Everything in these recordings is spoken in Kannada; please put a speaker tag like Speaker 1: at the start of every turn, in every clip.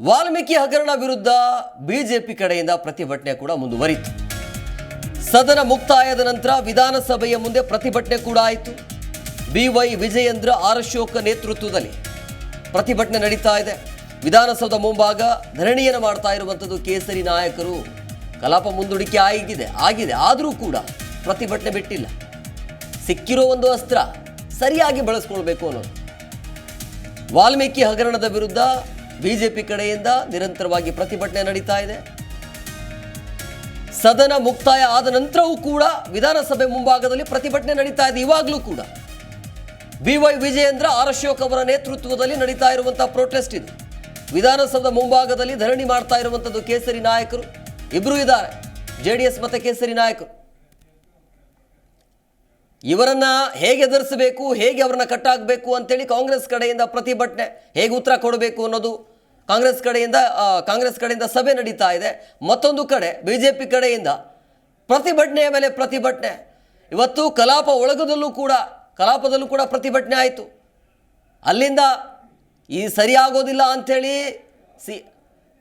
Speaker 1: ವಾಲ್ಮೀಕಿ ಹಗರಣ ವಿರುದ್ಧ ಬಿಜೆಪಿ ಕಡೆಯಿಂದ ಪ್ರತಿಭಟನೆ ಕೂಡ ಮುಂದುವರಿತು. ಸದನ ಮುಕ್ತಾಯದ ನಂತರ ವಿಧಾನಸಭೆಯ ಮುಂದೆ ಪ್ರತಿಭಟನೆ ಕೂಡ ಆಯಿತು. ಬಿವೈ ವಿಜಯೇಂದ್ರ ಆರ್ ಅಶೋಕ್ ನೇತೃತ್ವದಲ್ಲಿ ಪ್ರತಿಭಟನೆ ನಡೀತಾ ಇದೆ. ವಿಧಾನಸೌಧ ಮುಂಭಾಗ ಧರಣಿಯನ್ನು ಮಾಡ್ತಾ ಇರುವಂಥದ್ದು ಕೇಸರಿ ನಾಯಕರು. ಕಲಾಪ ಮುಂದೂಡಿಕೆ ಆಗಿದೆ ಆಗಿದೆ, ಆದರೂ ಕೂಡ ಪ್ರತಿಭಟನೆ ಬಿಟ್ಟಿಲ್ಲ. ಸಿಕ್ಕಿರೋ ಒಂದು ಅಸ್ತ್ರ ಸರಿಯಾಗಿ ಬಳಸ್ಕೊಳ್ಬೇಕು ಅನ್ನೋದು. ವಾಲ್ಮೀಕಿ ಹಗರಣದ ವಿರುದ್ಧ ಬಿಜೆಪಿ ಕಡೆಯಿಂದ ನಿರಂತರವಾಗಿ ಪ್ರತಿಭಟನೆ ನಡೀತಾ ಇದೆ. ಸದನ ಮುಕ್ತಾಯ ಆದ ನಂತರವೂ ಕೂಡ ವಿಧಾನಸಭೆ ಮುಂಭಾಗದಲ್ಲಿ ಪ್ರತಿಭಟನೆ ನಡೀತಾ ಇದೆ, ಇವಾಗಲೂ ಕೂಡ. ಬಿವೈ ವಿಜಯೇಂದ್ರ ಆರ್ ಅಶೋಕ್ ಅವರ ನೇತೃತ್ವದಲ್ಲಿ ನಡೀತಾ ಇರುವಂತಹ ಪ್ರೊಟೆಸ್ಟ್ ಇದು. ವಿಧಾನಸೌಧ ಮುಂಭಾಗದಲ್ಲಿ ಧರಣಿ ಮಾಡ್ತಾ ಇರುವಂಥದ್ದು ಕೇಸರಿ ನಾಯಕರು. ಇಬ್ಬರು ಇದ್ದಾರೆ. ಜೆಡಿಎಸ್ ಮತ್ತೆ ಕೇಸರಿ ನಾಯಕರು. ಇವರನ್ನ ಹೇಗೆ ಎದುರಿಸಬೇಕು, ಹೇಗೆ ಅವರನ್ನ ಕಟ್ಟಾಗಬೇಕು ಅಂತೇಳಿ ಕಾಂಗ್ರೆಸ್ ಕಡೆಯಿಂದ ಪ್ರತಿಭಟನೆ ಹೇಗೆ ಉತ್ತರ ಕೊಡಬೇಕು ಅನ್ನೋದು ಕಾಂಗ್ರೆಸ್ ಕಡೆಯಿಂದ ಕಾಂಗ್ರೆಸ್ ಕಡೆಯಿಂದ ಸಭೆ ನಡೀತಾ ಇದೆ. ಮತ್ತೊಂದು ಕಡೆ ಬಿ ಜೆ ಪಿ ಕಡೆಯಿಂದ ಪ್ರತಿಭಟನೆಯ ಮೇಲೆ ಪ್ರತಿಭಟನೆ. ಇವತ್ತು ಕಲಾಪ ಒಳಗದಲ್ಲೂ ಕೂಡ, ಕಲಾಪದಲ್ಲೂ ಕೂಡ ಪ್ರತಿಭಟನೆ ಆಯಿತು. ಅಲ್ಲಿಂದ ಈ ಸರಿಯಾಗೋದಿಲ್ಲ ಅಂಥೇಳಿ ಸಿ,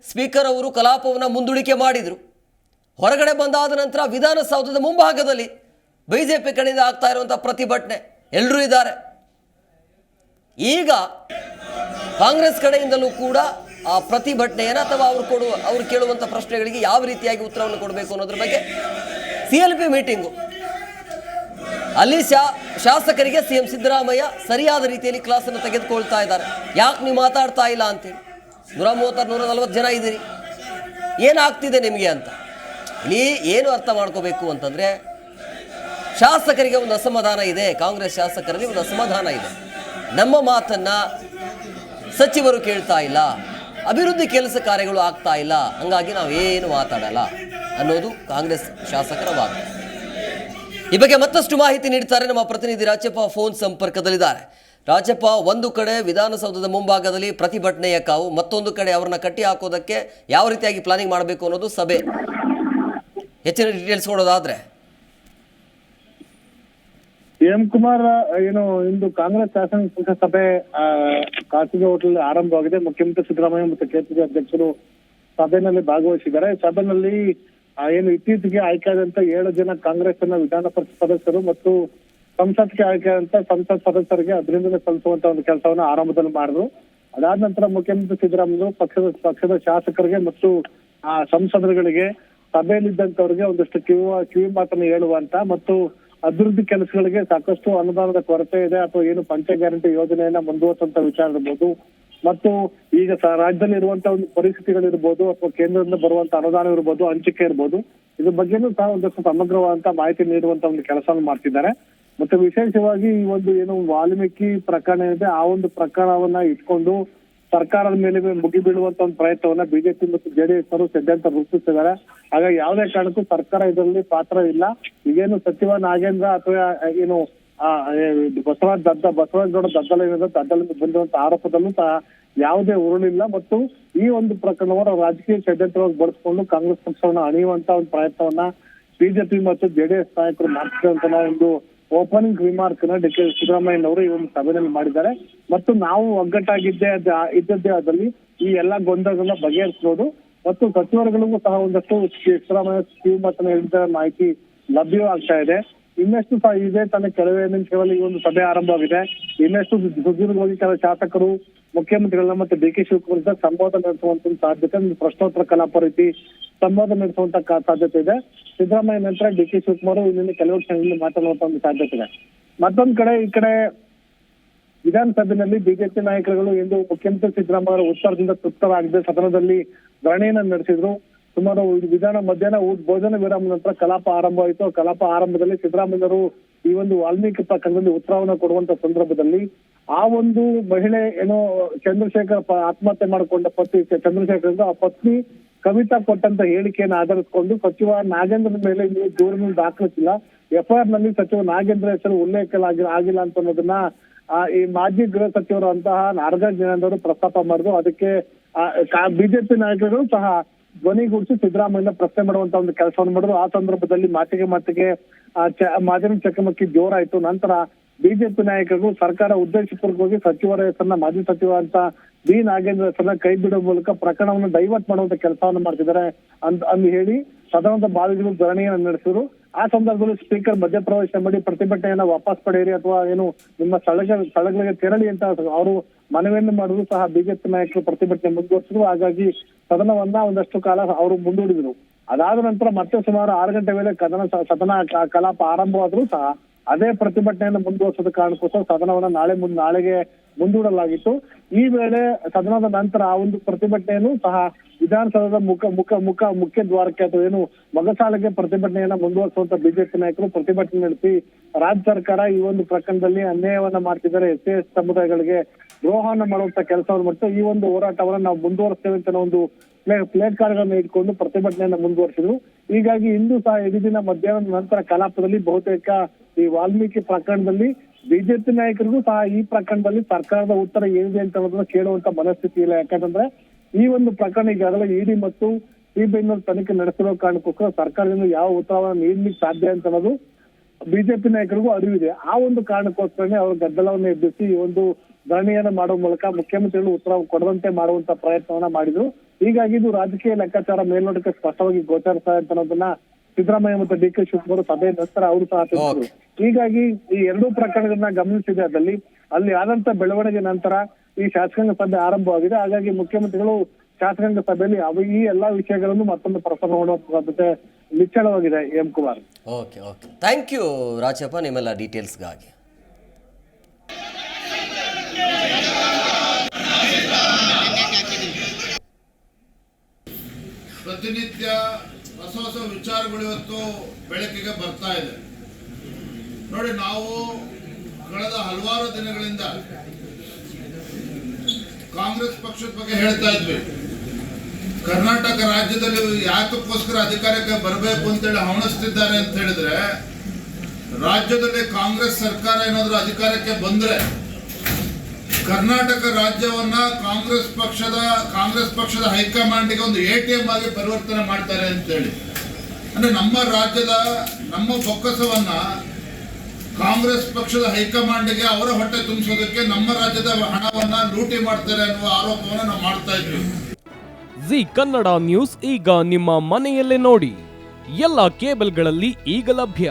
Speaker 1: ಸ್ಪೀಕರ್ ಅವರು ಕಲಾಪವನ್ನು ಮುಂದೂಡಿಕೆ ಮಾಡಿದರು. ಹೊರಗಡೆ ಬಂದಾದ ನಂತರ ವಿಧಾನಸೌಧದ ಮುಂಭಾಗದಲ್ಲಿ ಬಿ ಜೆ ಪಿ ಕಡೆಯಿಂದ ಆಗ್ತಾ ಇರುವಂಥ ಪ್ರತಿಭಟನೆ ಎಲ್ಲರೂ ಇದ್ದಾರೆ. ಈಗ ಕಾಂಗ್ರೆಸ್ ಕಡೆಯಿಂದಲೂ ಕೂಡ ಆ ಪ್ರತಿಭಟನೆಯನ್ನು ಅಥವಾ ಅವರು ಕೊಡುವ, ಅವರು ಕೇಳುವಂಥ ಪ್ರಶ್ನೆಗಳಿಗೆ ಯಾವ ರೀತಿಯಾಗಿ ಉತ್ತರವನ್ನು ಕೊಡಬೇಕು ಅನ್ನೋದ್ರ ಬಗ್ಗೆ ಸಿ ಎಲ್ ಪಿ ಮೀಟಿಂಗು ಅಲ್ಲಿ ಶಾ, ಶಾಸಕರಿಗೆ ಸಿ ಎಂ ಸಿದ್ದರಾಮಯ್ಯ ಸರಿಯಾದ ರೀತಿಯಲ್ಲಿ ಕ್ಲಾಸನ್ನು ತೆಗೆದುಕೊಳ್ತಾ ಇದ್ದಾರೆ. ಯಾಕೆ ನೀವು ಮಾತಾಡ್ತಾ ಇಲ್ಲ ಅಂತೇಳಿ. ನೂರ ಮೂವತ್ತಾರು ನೂರ ನಲ್ವತ್ತು ಜನ ಇದ್ದೀರಿ. ಏನಾಗ್ತಿದೆ ನಿಮಗೆ ಅಂತ. ಇಲ್ಲಿ ಏನು ಅರ್ಥ ಮಾಡ್ಕೋಬೇಕು ಅಂತಂದರೆ ಶಾಸಕರಿಗೆ ಒಂದು ಅಸಮಾಧಾನ ಇದೆ, ಕಾಂಗ್ರೆಸ್ ಶಾಸಕರಲ್ಲಿ ಒಂದು ಅಸಮಾಧಾನ ಇದೆ. ನಮ್ಮ ಮಾತನ್ನು ಸಚಿವರು ಕೇಳ್ತಾ ಇಲ್ಲ, ಅಭಿವೃದ್ಧಿ ಕೆಲಸ ಕಾರ್ಯಗಳು ಆಗ್ತಾ ಇಲ್ಲ, ಹಂಗಾಗಿ ಏನು ಮಾತಾಡಲ್ಲ ಅನ್ನೋದು ಕಾಂಗ್ರೆಸ್ ಶಾಸಕರ ವಾದ. ಈ ಬಗ್ಗೆ ಮತ್ತಷ್ಟು ಮಾಹಿತಿ ನೀಡ್ತಾರೆ ನಮ್ಮ ಪ್ರತಿನಿಧಿ ರಾಜಪ್ಪ ಫೋನ್ ಸಂಪರ್ಕದಲ್ಲಿದ್ದಾರೆ. ರಾಜಪ್ಪ, ಒಂದು ಕಡೆ ವಿಧಾನಸೌಧದ ಮುಂಭಾಗದಲ್ಲಿ ಪ್ರತಿಭಟನೆಯ ಕಾವು, ಮತ್ತೊಂದು ಕಡೆ ಅವರನ್ನ ಕಟ್ಟಿ ಹಾಕೋದಕ್ಕೆ ಯಾವ ರೀತಿಯಾಗಿ ಪ್ಲಾನಿಂಗ್ ಮಾಡಬೇಕು ಅನ್ನೋದು ಸಭೆ. ಹೆಚ್ಚಿನ ಡೀಟೇಲ್ಸ್ ಕೊಡೋದಾದ್ರೆ
Speaker 2: ಎಂ ಕುಮಾರ್ ಏನು, ಇಂದು ಕಾಂಗ್ರೆಸ್ ಶಾಸನ ಸಭೆ ಖಾಸಗಿ ಹೋಟೆಲ್ ಆರಂಭವಾಗಿದೆ. ಮುಖ್ಯಮಂತ್ರಿ ಸಿದ್ದರಾಮಯ್ಯ ಮತ್ತು ಕೆಪಿಸಿ ಅಧ್ಯಕ್ಷರು ಸಭೆಯಲ್ಲಿ ಭಾಗವಹಿಸಿದ್ದಾರೆ. ಸಭೆಯಲ್ಲಿ ಏನು ಇತ್ತೀಚೆಗೆ ಆಯ್ಕೆಯಾದಂತ ಏಳು ಜನ ಕಾಂಗ್ರೆಸ್ನ ವಿಧಾನ ಪರಿಷತ್ ಸದಸ್ಯರು ಮತ್ತು ಸಂಸತ್ಗೆ ಆಯ್ಕೆಯಾದಂತ ಸಂಸತ್ ಸದಸ್ಯರಿಗೆ ಅಭಿನಂದನೆ ಸಲ್ಲಿಸುವಂತ ಒಂದು ಕೆಲಸವನ್ನು ಆರಂಭದಲ್ಲಿ ಮಾಡಿದ್ರು. ಅದಾದ ನಂತರ ಮುಖ್ಯಮಂತ್ರಿ ಸಿದ್ದರಾಮಯ್ಯ ಪಕ್ಷದ ಪಕ್ಷದ ಶಾಸಕರಿಗೆ ಮತ್ತು, ಆ, ಸಂಸದರುಗಳಿಗೆ ಸಭೆಯಲ್ಲಿದ್ದಂತವರಿಗೆ ಒಂದಷ್ಟು ಕಿವಿ ಕಿವಿ ಮಾತನ್ನು ಹೇಳುವಂತ ಮತ್ತು ಅಭಿವೃದ್ಧಿ ಕೆಲಸಗಳಿಗೆ ಸಾಕಷ್ಟು ಅನುದಾನದ ಕೊರತೆ ಇದೆ ಅಥವಾ ಏನು ಪಂಚ ಗ್ಯಾರಂಟಿ ಯೋಜನೆಯನ್ನ ಮುಂದುವರಿಸುವಂತ ವಿಚಾರ ಇರ್ಬೋದು. ಮತ್ತು ಈಗ ರಾಜ್ಯದಲ್ಲಿ ಇರುವಂತಹ ಒಂದು ಪರಿಸ್ಥಿತಿಗಳಿರ್ಬೋದು ಅಥವಾ ಕೇಂದ್ರದಿಂದ ಬರುವಂತ ಅನುದಾನ ಇರ್ಬೋದು, ಹಂಚಿಕೆ ಇರ್ಬೋದು. ಇದ್ರ ಬಗ್ಗೆನೂ ಸಹ ಒಂದಷ್ಟು ಸಮಗ್ರವಾದಂತಹ ಮಾಹಿತಿ ನೀಡುವಂತ ಒಂದು ಕೆಲಸವನ್ನು ಮಾಡ್ತಿದ್ದಾರೆ. ಮತ್ತೆ ವಿಶೇಷವಾಗಿ ಈ ಒಂದು ಏನು ವಾಲ್ಮೀಕಿ ಪ್ರಕರಣ ಇದೆ, ಆ ಒಂದು ಪ್ರಕರಣವನ್ನ ಇಟ್ಕೊಂಡು ಸರ್ಕಾರದ ಮೇಲೆ ಮುಗಿ ಬೀಳುವಂತ ಒಂದು ಪ್ರಯತ್ನವನ್ನ ಬಿಜೆಪಿ ಮತ್ತು ಜೆಡಿಎಸ್ ಅವರು ಸದ್ಯಂತ ರೂಪಿಸಿದ್ದಾರೆ ಹಾಗಾಗಿ ಯಾವುದೇ ಕಾರಣಕ್ಕೂ ಸರ್ಕಾರ ಇದರಲ್ಲಿ ಪಾತ್ರ ಇಲ್ಲ. ಈಗೇನು ಸಚಿವ ನಾಗೇಂದ್ರ ಅಥವಾ ಏನು ಬಸವರಾಜ್ ದದ್ದ ದದ್ದಲ ಏನಿದೆ ದದ್ದಲಿಂದ ಬಂದಿರುವಂತ ಆರೋಪದಲ್ಲೂ ಸಹ ಯಾವುದೇ ಉರುಳಿಲ್ಲ. ಮತ್ತು ಈ ಒಂದು ಪ್ರಕರಣವನ್ನು ರಾಜಕೀಯ ಷಡ್ಯಂತ್ರವಾಗಿ ಬಳಸಿಕೊಂಡು ಕಾಂಗ್ರೆಸ್ ಪಕ್ಷವನ್ನು ಅಣಿಯುವಂತ ಒಂದು ಪ್ರಯತ್ನವನ್ನ ಬಿಜೆಪಿ ಮತ್ತು ಜೆಡಿಎಸ್ ನಾಯಕರು ಮಾಡ್ತಿರುವಂತ ಒಂದು ಓಪನಿಂಗ್ ರಿಮಾರ್ಕ್ನ ಡಿ ಕೆ ಸಿದ್ದರಾಮಯ್ಯನವರು ಈ ಒಂದು ಸಭೆಯಲ್ಲಿ ಮಾಡಿದ್ದಾರೆ. ಮತ್ತು ನಾವು ಒಗ್ಗಟ್ಟಾಗಿದ್ದೇ ಇದ್ದದ್ದೇ ಅದರಲ್ಲಿ ಈ ಎಲ್ಲಾ ಗೊಂದಲಗಳನ್ನ ಬಗೆಹರಿಸಬಹುದು ಮತ್ತು ಸಚಿವರುಗಳಿಗೂ ಸಹ ಒಂದಷ್ಟು ಸಿದ್ದರಾಮಯ್ಯ ಸ್ಕೀಮ್ ಮಾತನ್ನ ಹೇಳಿದ ಮಾಹಿತಿ ಲಭ್ಯವಾಗ್ತಾ ಇದೆ. ಇನ್ನಷ್ಟು ಸಹ ಇದೇ ತನ್ನ ಕೆಲವೇ ನಿಮಿಷಗಳಲ್ಲಿ ಈ ಒಂದು ಸಭೆ ಆರಂಭವಾಗಿದೆ ಇನ್ನಷ್ಟು ಸುದೀರ್ಘವಾಗಿ ಕೆಲ ಶಾಸಕರು, ಮುಖ್ಯಮಂತ್ರಿಗಳನ್ನ ಮತ್ತೆ ಡಿ ಕೆ ಶಿವಕುಮಾರ್ ಸಂವಾದ ನಡೆಸುವಂತ ಸಾಧ್ಯತೆ. ಪ್ರಶ್ನೋತ್ತರ ಕಲಾಪ ರೀತಿ ಸಂವಾದ ನಡೆಸುವಂತ ಸಾಧ್ಯತೆ ಇದೆ. ಸಿದ್ದರಾಮಯ್ಯ ನಂತರ ಡಿ ಕೆ ಶಿವಕುಮಾರ್ ಇಲ್ಲಿ ಕೆಲವು ಕ್ಷಣಗಳಲ್ಲಿ ಮಾತನಾಡುವಂತ ಒಂದು ಸಾಧ್ಯತೆ ಇದೆ. ಮತ್ತೊಂದ್ ಕಡೆ ಈ ಕಡೆ ವಿಧಾನಸಭೆಯಲ್ಲಿ ಬಿಜೆಪಿ ನಾಯಕರುಗಳು ಎಂದು ಮುಖ್ಯಮಂತ್ರಿ ಸಿದ್ದರಾಮಯ್ಯ ಅವರ ಉತ್ತರದಿಂದ ತೃಪ್ತರಾಗದೆ ಸದನದಲ್ಲಿ ಧರಣಿಯನ್ನ ನಡೆಸಿದ್ರು. ಸುಮಾರು ವಿಧಾನ ಮಧ್ಯಾಹ್ನ ಊಟ, ಭೋಜನ ವಿರಾಮ ನಂತರ ಕಲಾಪ ಆರಂಭವಾಯಿತು ಆಯಿತು. ಕಲಾಪ ಆರಂಭದಲ್ಲಿ ಸಿದ್ದರಾಮಯ್ಯರು ಈ ಒಂದು ವಾಲ್ಮೀಕಿ ಪ್ರಕರಣದಲ್ಲಿ ಉತ್ತರವನ್ನ ಕೊಡುವಂತ ಸಂದರ್ಭದಲ್ಲಿ ಆ ಒಂದು ಮಹಿಳೆ ಏನೋ ಚಂದ್ರಶೇಖರ್ ಆತ್ಮಹತ್ಯೆ ಮಾಡಿಕೊಂಡ ಪತಿ ಚಂದ್ರಶೇಖರ್ ಆ ಪತ್ನಿ ಕವಿತಾ ಕೊಟ್ಟಂತ ಹೇಳಿಕೆಯನ್ನು ಆಧರಿಸಿಕೊಂಡು ಸಚಿವ ನಾಗೇಂದ್ರ ಮೇಲೆ ನೀವು ದೂರನ್ನು ದಾಖಲಿಸಿಲ್ಲ. ಎಫ್ಐಆರ್ನಲ್ಲಿ ಸಚಿವ ನಾಗೇಂದ್ರ ಹೆಸರು ಉಲ್ಲೇಖ ಆಗಿ- ಆಗಿಲ್ಲ ಅಂತ ಅನ್ನೋದನ್ನ ಈ ಮಾಜಿ ಗೃಹ ಸಚಿವರು ಅಂತಹ ನಾಗರಾಜ್ ಅವರು ಪ್ರಸ್ತಾಪ ಮಾಡಿದ್ರು. ಅದಕ್ಕೆ ಬಿಜೆಪಿ ನಾಯಕರು ಸಹ ಧ್ವನಿಗೂಡಿಸಿ ಸಿದ್ದರಾಮಯ್ಯ ಪ್ರಶ್ನೆ ಮಾಡುವಂತ ಒಂದು ಕೆಲಸವನ್ನು ಮಾಡಿದ್ರು. ಆ ಸಂದರ್ಭದಲ್ಲಿ ಮಾತಿಗೆ ಮಾತಿಗೆ ಮಾತಿನ ಚಕಮಕಿ ಜೋರಾಯ್ತು. ನಂತರ ಬಿಜೆಪಿ ನಾಯಕರು ಸರ್ಕಾರ ಉದ್ದೇಶಪೂರ್ವಕವಾಗಿ ಸಚಿವರ ಹೆಸರನ್ನ ಮಾಜಿ ಸಚಿವ ಅಂತ ಬಿ ನಾಗೇಂದ್ರ ಹೆಸರನ್ನ ಕೈ ಬಿಡುವ ಮೂಲಕ ಪ್ರಕರಣವನ್ನು ಡೈವರ್ಟ್ ಮಾಡುವಂತ ಕೆಲಸವನ್ನು ಮಾಡ್ತಿದ್ದಾರೆ ಅಂತ ಅಂದು ಹೇಳಿ ಸದನದ ಬಾವಿಗಳು ಧರಣಿಯನ್ನು ನಡೆಸಿದ್ರು. ಆ ಸಂದರ್ಭದಲ್ಲಿ ಸ್ಪೀಕರ್ ಮಧ್ಯಪ್ರವೇಶ ಮಾಡಿ ಪ್ರತಿಭಟನೆಯನ್ನ ವಾಪಸ್ ಪಡೆಯಿರಿ ಅಥವಾ ಏನು ನಿಮ್ಮ ಸ್ಥಳಗಳ ಸ್ಥಳಗಳಿಗೆ ತೆರಳಿ ಅಂತ ಅವರು ಮನವಿಯನ್ನು ಮಾಡಿದ್ರು ಸಹ ಬಿಜೆಪಿ ನಾಯಕರು ಪ್ರತಿಭಟನೆ ಮುಂದುವರಿಸಿದ್ರು. ಹಾಗಾಗಿ ಸದನವನ್ನ ಒಂದಷ್ಟು ಕಾಲ ಅವರು ಮುಂದೂಡಿದ್ರು. ಅದಾದ ನಂತರ ಮತ್ತೆ ಸುಮಾರು ಆರು ಗಂಟೆ ವೇಳೆ ಕದನ ಸದನ ಕಲಾಪ ಆರಂಭವಾದ್ರೂ ಸಹ ಅದೇ ಪ್ರತಿಭಟನೆಯನ್ನು ಮುಂದುವರಿಸೋದ ಕಾರಣಕ್ಕೋಸ್ಕರ ಸದನವನ್ನ ನಾಳೆ ಮುಂದೆ ನಾಳೆಗೆ ಮುಂದೂಡಲಾಗಿತ್ತು. ಈ ವೇಳೆ ಸದನದ ನಂತರ ಆ ಒಂದು ಪ್ರತಿಭಟನೆಯನ್ನು ಸಹ ವಿಧಾನಸೌಧದ ಮುಖ ಮುಖ ಮುಖ, ಮುಖ್ಯ ದ್ವಾರಕ್ಕೆ ಅಥವಾ ಏನು ಮಗಸಾಲೆಗೆ ಪ್ರತಿಭಟನೆಯನ್ನ ಮುಂದುವರಿಸುವಂತ ಬಿಜೆಪಿ ನಾಯಕರು ಪ್ರತಿಭಟನೆ ನಡೆಸಿ ರಾಜ್ಯ ಸರ್ಕಾರ ಈ ಒಂದು ಪ್ರಕರಣದಲ್ಲಿ ಅನ್ಯಾಯವನ್ನ ಮಾಡ್ತಿದ್ದಾರೆ. ಎಸ್ ಎಸ್ ಸಮುದಾಯಗಳಿಗೆ ದ್ರೋಹವನ್ನ ಮಾಡುವಂತ ಕೆಲಸವನ್ನು ಮಾಡ್ತಾರೆ ಈ ಒಂದು ಹೋರಾಟವನ್ನ ನಾವು ಮುಂದುವರಿಸ್ತೇವೆ ಅಂತ ಒಂದು ಪ್ಲೇ, ಪ್ಲೇಟ್ ಕಾರ್ಡ್ಗಳನ್ನ ಇಟ್ಕೊಂಡು ಪ್ರತಿಭಟನೆಯನ್ನ ಮುಂದುವರಿಸಿದ್ರು. ಹೀಗಾಗಿ ಇಂದು ಸಹ ಇಡೀ ದಿನ ಮಧ್ಯಾಹ್ನದ ನಂತರ ಕಲಾಪದಲ್ಲಿ ಬಹುತೇಕ ಈ ವಾಲ್ಮೀಕಿ ಪ್ರಕರಣದಲ್ಲಿ ಬಿಜೆಪಿ ನಾಯಕರಿಗೂ ಸಹ ಈ ಪ್ರಕರಣದಲ್ಲಿ ಸರ್ಕಾರದ ಉತ್ತರ ಏನಿದೆ ಅಂತ ಅನ್ನೋದನ್ನ ಕೇಳುವಂತ ಮನಸ್ಥಿತಿ ಇಲ್ಲ. ಯಾಕಂತಂದ್ರೆ ಈ ಒಂದು ಪ್ರಕರಣ ಈಗಾಗಲೇ ಇಡಿ ಮತ್ತು ಸಿಬಿಐ ತನಿಖೆ ನಡೆಸಿರೋ ಕಾರಣಕ್ಕೋಸ್ಕರ ಸರ್ಕಾರದಿಂದ ಯಾವ ಉತ್ತರವನ್ನು ನೀಡಲಿಕ್ಕೆ ಸಾಧ್ಯ ಅಂತ ಅನ್ನೋದು ಬಿಜೆಪಿ ನಾಯಕರಿಗೂ ಅರಿವಿದೆ. ಆ ಒಂದು ಕಾರಣಕ್ಕೋಸ್ಕರನೇ ಅವರು ಗದ್ದಲವನ್ನು ಎಬ್ಬಿಸಿ ಈ ಒಂದು ಧರಣಿಯನ್ನು ಮಾಡುವ ಮೂಲಕ ಮುಖ್ಯಮಂತ್ರಿಗಳು ಉತ್ತರ ಕೊಡದಂತೆ ಮಾಡುವಂತ ಪ್ರಯತ್ನವನ್ನ ಮಾಡಿದ್ರು. ಹೀಗಾಗಿ ಇದು ರಾಜಕೀಯ ಲೆಕ್ಕಾಚಾರ ಮೇಲ್ನೋಟಕ್ಕೆ ಸ್ಪಷ್ಟವಾಗಿ ಗೋಚರಿಸ್ತಾ ಅಂತ ಅನ್ನೋದನ್ನ ಸಿದ್ದರಾಮಯ್ಯ ಮತ್ತು ಡಿ ಕೆ ಶಿವಕುಮಾರ್ ಸಭೆ ನಂತರ ಅವರು ಸಹ ತಿಳಿಸಿದರು. ಹೀಗಾಗಿ ಈ ಎರಡೂ ಪ್ರಕರಣಗಳನ್ನ ಗಮನಿಸಿದೆ ಅದರಲ್ಲಿ. ಅಲ್ಲಿ ಆದಂತ ಬೆಳವಣಿಗೆ ನಂತರ ಈ ಶಾಸಕಾಂಗ ಸಭೆ ಆರಂಭವಾಗಿದೆ. ಹಾಗಾಗಿ ಮುಖ್ಯಮಂತ್ರಿಗಳು ಶಾಸಕಾಂಗ ಸಭೆಯಲ್ಲಿ ಅವು ಈ ಎಲ್ಲಾ ವಿಷಯಗಳನ್ನು ಮತ್ತೊಮ್ಮೆ ಪ್ರಸಾರ ಮಾಡುವ ಸಾಧ್ಯತೆ ನಿಚ್ಚಳವಾಗಿದೆ M Kumar.
Speaker 1: Okay okay thank you Rajappa ನಿಮ್ಮೆಲ್ಲ ಡೀಟೇಲ್ಸ್ಗಾಗಿ
Speaker 3: ಪ್ರತಿನಿತ್ಯ ಹೊಸ ಹೊಸ ವಿಚಾರಗಳು ಇವತ್ತು ಬೆಳಕಿಗೆ ಬರ್ತಾ ಇದೆ. ನೋಡಿ, ನಾವು ಕಳೆದ ಹಲವಾರು ದಿನಗಳಿಂದ ಕಾಂಗ್ರೆಸ್ ಪಕ್ಷದ ಬಗ್ಗೆ ಹೇಳ್ತಾ ಇದ್ವಿ. ಕರ್ನಾಟಕ ರಾಜ್ಯದಲ್ಲಿ ಯಾತಕ್ಕೋಸ್ಕರ ಅಧಿಕಾರಕ್ಕೆ ಬರಬೇಕು ಅಂತೇಳಿ ಹವಣಿಸ್ತಿದ್ದಾರೆ ಅಂತ ಹೇಳಿದ್ರೆ, ರಾಜ್ಯದಲ್ಲಿ ಕಾಂಗ್ರೆಸ್ ಸರ್ಕಾರ ಏನಾದರೂ ಅಧಿಕಾರಕ್ಕೆ ಬಂದ್ರೆ ಕರ್ನಾಟಕ ರಾಜ್ಯವನ್ನ ಕಾಂಗ್ರೆಸ್ ಪಕ್ಷದ ಕಾಂಗ್ರೆಸ್ ಪಕ್ಷದ ಹೈಕಮಾಂಡ್ಗೆ ಒಂದು ಎ ಟಿ ಎಂ ಆಗಿ ಪರಿವರ್ತನೆ ಮಾಡ್ತಾರೆ ಅಂತೇಳಿ. ಅಂದ್ರೆ ನಮ್ಮ ರಾಜ್ಯದ, ನಮ್ಮ ಬೊಕ್ಕಸವನ್ನ ಕಾಂಗ್ರೆಸ್ ಪಕ್ಷದ ಹೈಕಮಾಂಡ್ಗೆ ಅವರ ಹೊಟ್ಟೆ ತುಂಬಿಸೋದಕ್ಕೆ ನಮ್ಮ ರಾಜ್ಯದ ಹಣವನ್ನ ಲೂಟಿ ಮಾಡ್ತಾರೆ ಅನ್ನುವ ಆರೋಪವನ್ನು ನಾವು ಮಾಡ್ತಾ ಇದ್ವಿ
Speaker 4: ಜಿ ಕನ್ನಡ ನ್ಯೂಸ್ ಈಗ ನಿಮ್ಮ ಮನೆಯಲ್ಲೇ ನೋಡಿ. ಎಲ್ಲ ಕೇಬಲ್ಗಳಲ್ಲಿ ಈಗ ಲಭ್ಯ.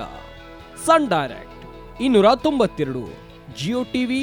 Speaker 4: ಸನ್ ಡೈರೆಕ್ಟ್ ಇನ್ನೂರ ತೊಂಬತ್ತೆರಡು, ಜಿಯೋ ಟಿವಿ